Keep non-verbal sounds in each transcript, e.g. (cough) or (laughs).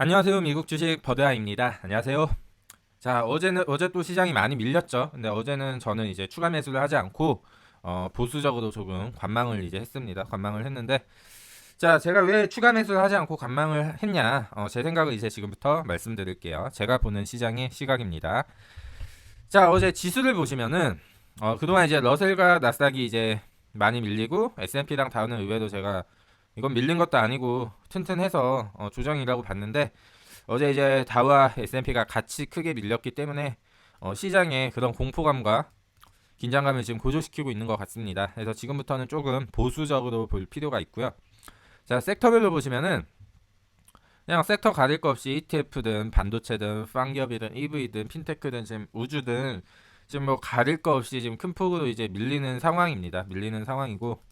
안녕하세요. 미국 주식 버드아입니다. 안녕하세요. 자, 어제는 어제 또 시장이 많이 밀렸죠. 근데 어제는 저는 이제 추가 매수를 하지 않고 어, 보수적으로 조금 관망을 이제 했습니다. 관망을 했는데 자, 제가 왜 추가 매수를 하지 않고 관망을 했냐? 어, 제 생각을 이제 지금부터 말씀드릴게요. 제가 보는 시장의 시각입니다. 자, 어제 지수를 보시면은 어, 그동안 이제 러셀과 나스닥이 이제 많이 밀리고 S&P랑 다우는 의외로 제가 이건 밀린 것도 아니고 튼튼해서 어, 조정이라고 봤는데 어제 이제 다우와 S&P가 같이 크게 밀렸기 때문에 어, 시장의 그런 공포감과 긴장감을 지금 고조시키고 있는 것 같습니다. 그래서 지금부터는 조금 보수적으로 볼 필요가 있고요. 자, 섹터별로 보시면은 그냥 섹터 가릴 거 없이 ETF든 반도체든 빵기업이든 EV든 핀테크든 지금 우주든 지금 뭐 가릴 거 없이 지금 큰 폭으로 이제 밀리는 상황입니다. 밀리는 상황이고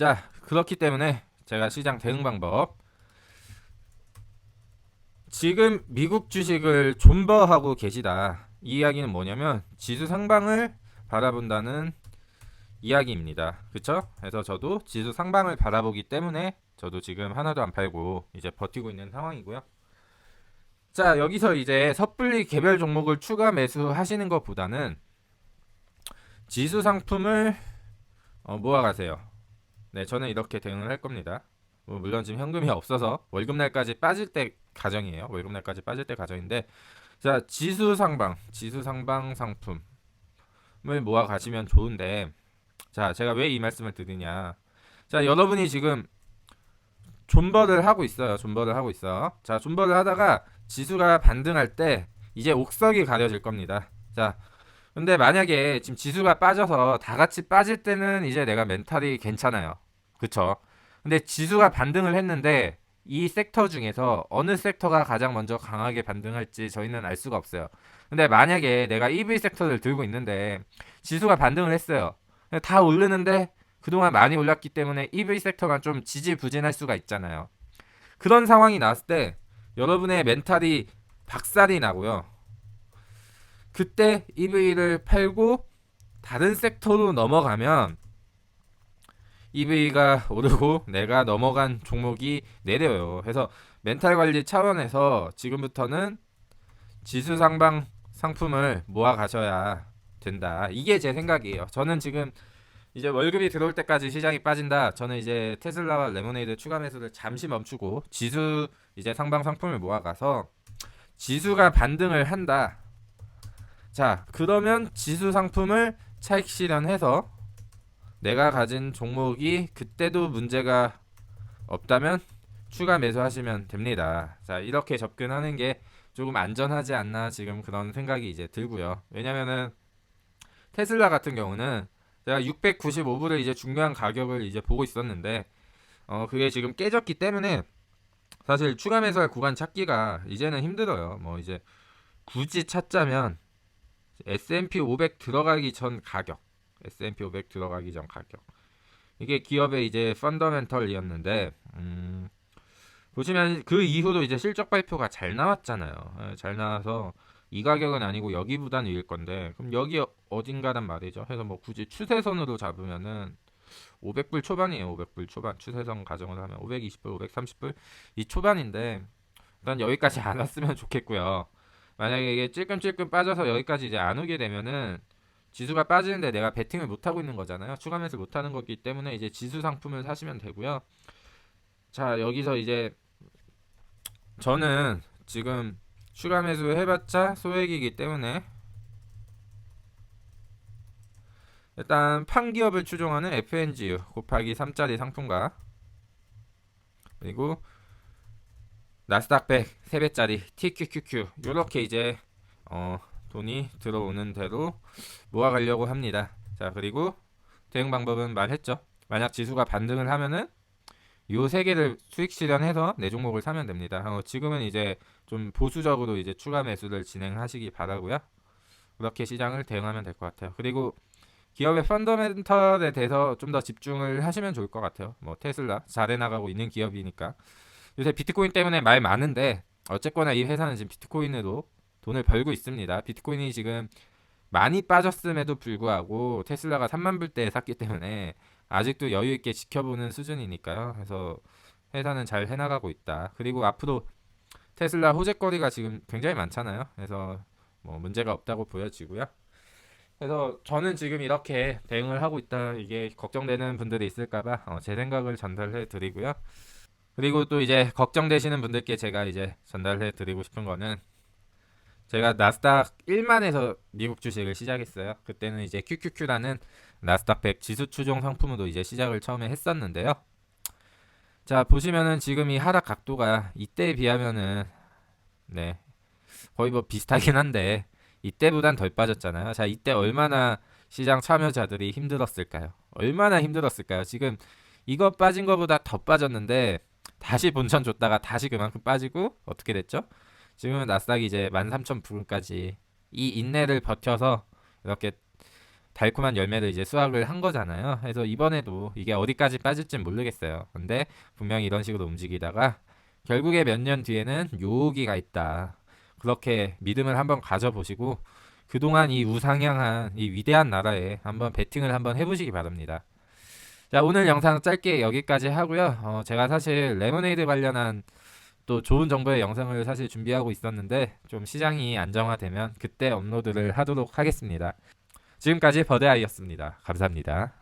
자 그렇기 때문에 제가 시장 대응 방법 지금 미국 주식을 존버하고 계시다. 이 이야기는 뭐냐면 지수 상방을 바라본다는 이야기입니다. 그쵸? 그래서 저도 지수 상방을 바라보기 때문에 저도 지금 하나도 안 팔고 이제 버티고 있는 상황이고요. 자, 여기서 이제 섣불리 개별 종목을 추가 매수하시는 것보다는 지수 상품을 어, 모아가세요. 네, 저는 이렇게 대응을 할 겁니다. 뭐 물론 지금 현금이 (laughs) 없어서 월급날까지 빠질 때 가정이에요. 월급날까지 빠질 때 가정인데 자 지수 상방, 지수 상방 상품을 모아 가시면 좋은데 자 제가 왜 이 말씀을 드리냐 자 여러분이 지금 존버를 하고 있어요. 존버를 하고 있어. 자 존버를 하다가 지수가 반등할 때 이제 옥석이 가려질 겁니다. 자 근데 만약에 지금 지수가 빠져서 다 같이 빠질 때는 이제 내가 멘탈이 괜찮아요. 그쵸? 근데 지수가 반등을 했는데 이 섹터 중에서 어느 섹터가 가장 먼저 강하게 반등할지 저희는 알 수가 없어요. 근데 만약에 내가 EV 섹터를 들고 있는데 지수가 반등을 했어요. 다 오르는데 그동안 많이 올랐기 때문에 EV 섹터가 좀 지지부진할 수가 있잖아요. 그런 상황이 나왔을 때 여러분의 멘탈이 박살이 나고요. 그때 EV를 팔고 다른 섹터로 넘어가면 EV가 오르고 내가 넘어간 종목이 내려요. 그래서 멘탈 관리 차원에서 지금부터는 지수 상방 상품을 모아 가셔야 된다. 이게 제 생각이에요. 저는 지금 이제 월급이 들어올 때까지 시장이 빠진다. 저는 이제 테슬라와 레모네이드 추가 매수를 잠시 멈추고 지수 이제 상방 상품을 모아가서 지수가 반등을 한다. 자, 그러면 지수 상품을 차익 실현해서 내가 가진 종목이 그때도 문제가 없다면 추가 매수하시면 됩니다. 자, 이렇게 접근하는 게 조금 안전하지 않나 지금 그런 생각이 이제 들고요. 왜냐면은 테슬라 같은 경우는 제가 695불을 이제 중요한 가격을 이제 보고 있었는데 어 그게 지금 깨졌기 때문에 사실 추가 매수할 구간 찾기가 이제는 힘들어요. 뭐 이제 굳이 찾자면 S&P 500 들어가기 전 가격 S&P 500 들어가기 전 가격. 이게 기업의 이제 펀더멘털이었는데 음, 보시면 그 이후로 이제 실적 발표가 잘 나왔잖아요. 예, 잘 나와서 이 가격은 아니고 여기보다는 위일 건데 그럼 여기 어딘가란 말이죠. 해서 뭐 굳이 추세선으로 잡으면은 500불 초반이에요. 500불 초반 추세선 가정을 하면 520불, 530불 이 초반인데 일단 여기까지 안 왔으면 좋겠고요. 만약에 이게 찔끔찔끔 빠져서 여기까지 이제 안 오게 되면은 지수가 빠지는데 내가 베팅을 못 하고 있는 거잖아요. 추가 매수 못 하는 거기 때문에 이제 지수 상품을 사시면 되고요. 자, 여기서 이제 저는 지금 추가 매수 해봤자 소액이기 때문에 일단 판기업을 추종하는 FNGU 곱하기 3짜리 상품과 그리고 나스닥 100 3배짜리 TQQQ 요렇게 이제 어 돈이 들어오는 대로 모아가려고 합니다. 자 그리고 대응 방법은 말했죠. 만약 지수가 반등을 하면은 요 세 개를 수익 실현해서 내 종목을 사면 됩니다. 어, 지금은 이제 좀 보수적으로 이제 추가 매수를 진행하시기 바라고요. 그렇게 시장을 대응하면 될 것 같아요. 그리고 기업의 펀더멘털에 대해서 좀 더 집중을 하시면 좋을 것 같아요. 뭐 테슬라 잘해 나가고 있는 기업이니까 요새 비트코인 때문에 말 많은데 어쨌거나 이 회사는 지금 비트코인으로 돈을 벌고 있습니다. 비트코인이 지금 많이 빠졌음에도 불구하고 테슬라가 3만 불대에 샀기 때문에 아직도 여유 있게 지켜보는 수준이니까요. 그래서 회사는 잘 해나가고 있다. 그리고 앞으로 테슬라 호재거리가 지금 굉장히 많잖아요. 그래서 뭐 문제가 없다고 보여지고요. 그래서 저는 지금 이렇게 대응을 하고 있다. 이게 걱정되는 분들이 있을까봐 어, 제 생각을 전달해 드리고요. 그리고 또 이제 걱정되시는 분들께 제가 이제 전달해 드리고 싶은 거는 제가 나스닥 1만에서 미국 주식을 시작했어요. 그때는 이제 QQQ라는 나스닥 100 지수 추종 상품으로 이제 시작을 처음에 했었는데요. 자, 보시면은 지금 이 하락 각도가 이때에 비하면은 네. 거의 뭐 비슷하긴 한데 이때보단 덜 빠졌잖아요. 자, 이때 얼마나 시장 참여자들이 힘들었을까요? 얼마나 힘들었을까요? 지금 이거 빠진 거보다 더 빠졌는데 다시 본전 줬다가 다시 그만큼 빠지고 어떻게 됐죠? 지금은 나스닥이 이제 13,000불까지 이 인내를 버텨서 이렇게 달콤한 열매를 이제 수확을 한 거잖아요. 그래서 이번에도 이게 어디까지 빠질진 모르겠어요. 근데 분명히 이런 식으로 움직이다가 결국에 몇 년 뒤에는 요기가 있다. 그렇게 믿음을 한번 가져보시고 그동안 이 우상향한 이 위대한 나라에 한번 베팅을 한번 해보시기 바랍니다. 자 오늘 영상 짧게 여기까지 하고요. 어, 제가 사실 레모네이드 관련한 또 좋은 정보의 영상을 사실 준비하고 있었는데 좀 시장이 안정화되면 그때 업로드를 하도록 하겠습니다. 지금까지 버드아이였습니다. 감사합니다.